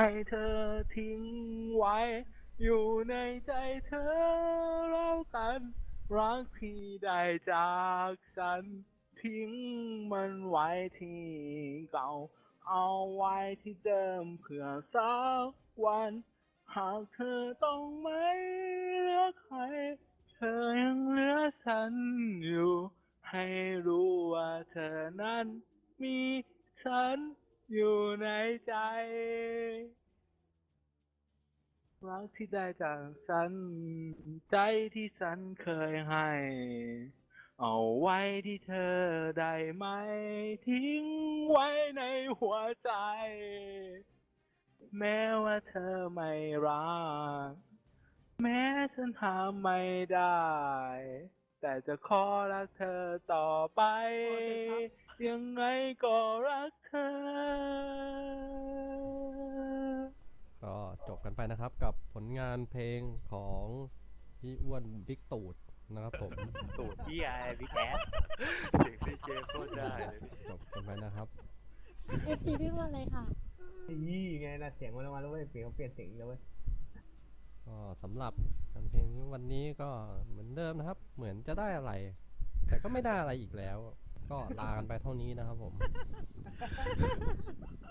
ให้เธอทิ้งไว้ อยู่ในใจเธอแล้วกัน รักที่ได้จากฉัน ทิ้งมันไว้ที่เก่า เอาไว้ที่เดิมเพื่อสักวัน หากเธอต้องไม่เลือกใคร เธอยังเหลือฉันอยู่ ให้รู้ว่าเธอนั้นมีฉัน อยู่ในใจ รักที่ได้จากฉัน ใจที่ฉันเคยให้ เอาไว้ที่เธอได้ไหม ทิ้งไว้ในหัวใจ แม้ว่าเธอไม่รัก แม้ฉันหาไม่ได้ แต่จะขอรักเธอต่อไป ยังไงก็รักเธอ บกันไปนะครับ กับผลงานเพลงของพี่อ้วนบิ๊กตูดนะครับผมตูดที่ไอพี่แคทเสียงซีเจโคตรได้เลยพี่จบกันไปนะครับ เอฟซีพี่อ้วนเลยค่ะ ยี่ไงนะเสียงมันออกมาแล้วเว้ยเสียงเขาเปลี่ยนเสียงแล้วเว้ยก็สำหรับการเพลงวันนี้ก็เหมือนเดิมนะครับ เหมือนจะได้อะไร แต่ก็ไม่ได้อะไรอีกแล้ว ก็ลากันไปเท่านี้นะครับผม